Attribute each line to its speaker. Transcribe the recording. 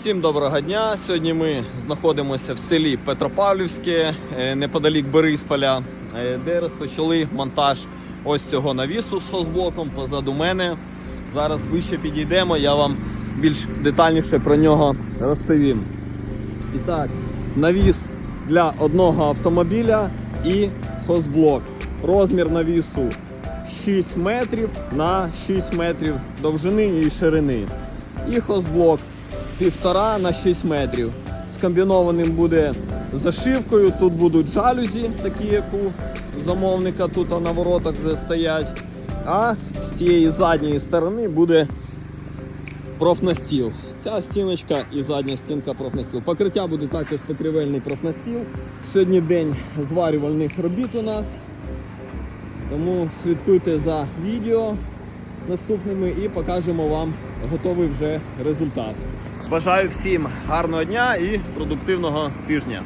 Speaker 1: Всім доброго дня. Сьогодні ми знаходимося в селі Петропавлівське, е, неподалік Борисполя, е, де розпочали монтаж ось цього навісу з хозблоком позаду мене. Зараз ближче підійдемо, я вам більш детальніше про нього розповім. І так, навіс для одного автомобіля і хозблок. Розмір навісу 6 метрів на 6 метрів довжини і ширини. І хозблок 1,5 на 6 метрів. Скомбінованим буде зашивкою. Тут будуть жалюзі, такі як у замовника, тут на воротах вже стоять. А з цієї задньої сторони буде профнастіл. Ця стіночка і задня стінка профнастіл. Покриття буде також покривельний профнастіл. Сьогодні день зварювальних робіт у нас. Тому слідкуйте за відео наступними і покажемо вам готовий вже результат. Бажаю всім гарного дня і продуктивного тижня.